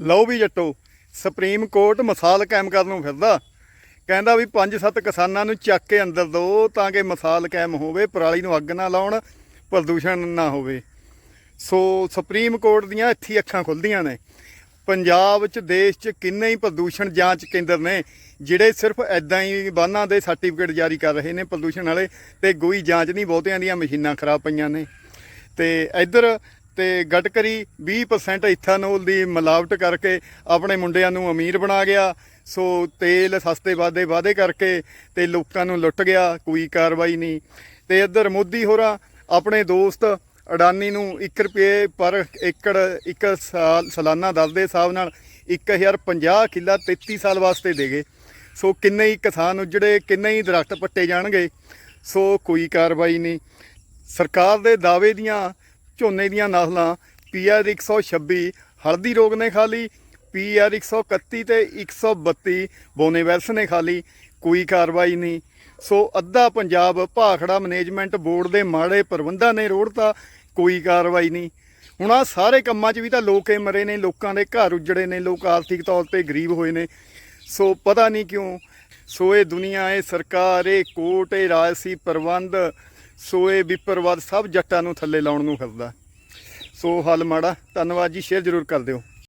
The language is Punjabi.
ਲਓ ਵੀ ਜੱਟੋ ਸੁਪਰੀਮ ਕੋਰਟ ਮਿਸਾਲ ਕਾਇਮ ਕਰਨ ਨੂੰ ਫਿਰਦਾ। ਕਹਿੰਦਾ ਵੀ ਪੰਜ ਸੱਤ ਕਿਸਾਨਾਂ ਨੂੰ ਚੱਕ ਕੇ ਅੰਦਰ ਦੋ ਤਾਂ ਕਿ ਮਿਸਾਲ ਕਾਇਮ ਹੋਵੇ, ਪਰਾਲੀ ਨੂੰ ਅੱਗ ਨਾ ਲਾਉਣ, ਪ੍ਰਦੂਸ਼ਣ ਨਾ ਹੋਵੇ। ਸੋ ਸੁਪਰੀਮ ਕੋਰਟ ਦੀਆਂ ਇੱਥੇ ਅੱਖਾਂ ਖੁੱਲਦੀਆਂ ਨੇ। ਪੰਜਾਬ 'ਚ, ਦੇਸ਼ 'ਚ ਕਿੰਨੇ ਹੀ ਪ੍ਰਦੂਸ਼ਣ ਜਾਂਚ ਕੇਂਦਰ ਨੇ, ਜਿਹੜੇ ਸਿਰਫ ਐਦਾਂ ਹੀ ਵਾਹਨਾਂ ਦੇ ਸਰਟੀਫਿਕੇਟ ਜਾਰੀ ਕਰ ਰਹੇ ਨੇ ਪ੍ਰਦੂਸ਼ਣ ਵਾਲੇ, ਤੇ ਕੋਈ ਜਾਂਚ ਨਹੀਂ, ਬਹੁਤਿਆਂ ਦੀਆਂ ਮਸ਼ੀਨਾਂ ਖਰਾਬ ਪਈਆਂ ਨੇ। ਤੇ ਇੱਧਰ ਤੇ ਗਟਕਰੀ 20% ਇਥਾਨੋਲ ਦੀ ਮਿਲਾਵਟ ਕਰਕੇ ਆਪਣੇ ਮੁੰਡਿਆਂ ਨੂੰ ਅਮੀਰ ਬਣਾ ਗਿਆ। ਸੋ ਤੇਲ ਸਸਤੇ ਵਾਦੇ ਵਾਅਦੇ ਕਰਕੇ ਤੇ ਲੋਕਾਂ ਨੂੰ ਲੁੱਟ ਗਿਆ, ਕੋਈ ਕਾਰਵਾਈ ਨਹੀਂ। ਤੇ ਇੱਧਰ ਮੋਦੀ ਹੋਰਾਂ, ਆਪਣੇ ਦੋਸਤ ਅਡਾਨੀ ਨੂੰ 1 ਰੁਪਏ ਪਰ ਏਕੜ, ਇੱਕ ਸਾਲ ਸਾਲਾਨਾ ਦਰ ਦੇ ਹਿਸਾਬ ਨਾਲ 1050 ਕਿੱਲਾ 33 ਸਾਲ ਵਾਸਤੇ ਦੇਗੇ ਸੋ ਕਿੰਨੇ ਹੀ ਕਿਸਾਨ ਉਜੜੇ, ਕਿੰਨੇ ਹੀ ਦਰਖਤ ਪੱਟੇ ਜਾਣਗੇ, ਸੋ ਕੋਈ ਕਾਰਵਾਈ ਨਹੀਂ। ਸਰਕਾਰ ਦੇ ਦਾਅਵੇ ਦੀਆਂ ਝੋਨੇ ਦੀਆਂ ਨਸਲਾਂ ਪੀਆਰ 126 ਹਲਦੀ ਰੋਗ ਨੇ ਖਾ ਲਈ ਪੀਆਰ 131 ਤੇ 132 ਬੋਨੇਵੈਲਸ ਨੇ ਖਾ ਲਈ, ਕੋਈ ਕਾਰਵਾਈ ਨਹੀਂ। ਸੋ ਅੱਧਾ ਪੰਜਾਬ ਭਾਖੜਾ ਮੈਨੇਜਮੈਂਟ ਬੋਰਡ ਦੇ ਮਾੜੇ ਪ੍ਰਬੰਧਾਂ ਨੇ ਰੋੜਤਾ, ਕੋਈ ਕਾਰਵਾਈ ਨਹੀਂ। ਹੁਣ ਆ ਸਾਰੇ ਕੰਮਾਂ 'ਚ ਵੀ ਤਾਂ ਲੋਕ ਏ ਮਰੇ ਨੇ, ਲੋਕਾਂ ਦੇ ਘਰ ਉਜੜੇ ਨੇ, ਲੋਕ ਆਰਥਿਕ ਤੌਰ ਤੇ ਗਰੀਬ ਹੋਏ ਨੇ। ਸੋ ਪਤਾ ਨਹੀਂ ਕਿਉਂ, ਸੋ ਇਹ ਦੁਨੀਆ, ਇਹ ਸਰਕਾਰ, ਇਹ ਕੋਰਟ, ਇਹ ਰਾਜਸੀ ਪ੍ਰਬੰਧ ਸੋ ਇਹ ਵਿਪਰਵਾਦ ਸਭ ਜੱਟਾਂ ਨੂੰ ਥੱਲੇ ਲਾਉਣ ਨੂੰ ਫਿਰਦਾ ਸੋ ਹੱਲ ਮਾੜਾ, ਧੰਨਵਾਦ ਜੀ, ਸ਼ੇਅਰ ਜ਼ਰੂਰ ਕਰ ਦਿਓ।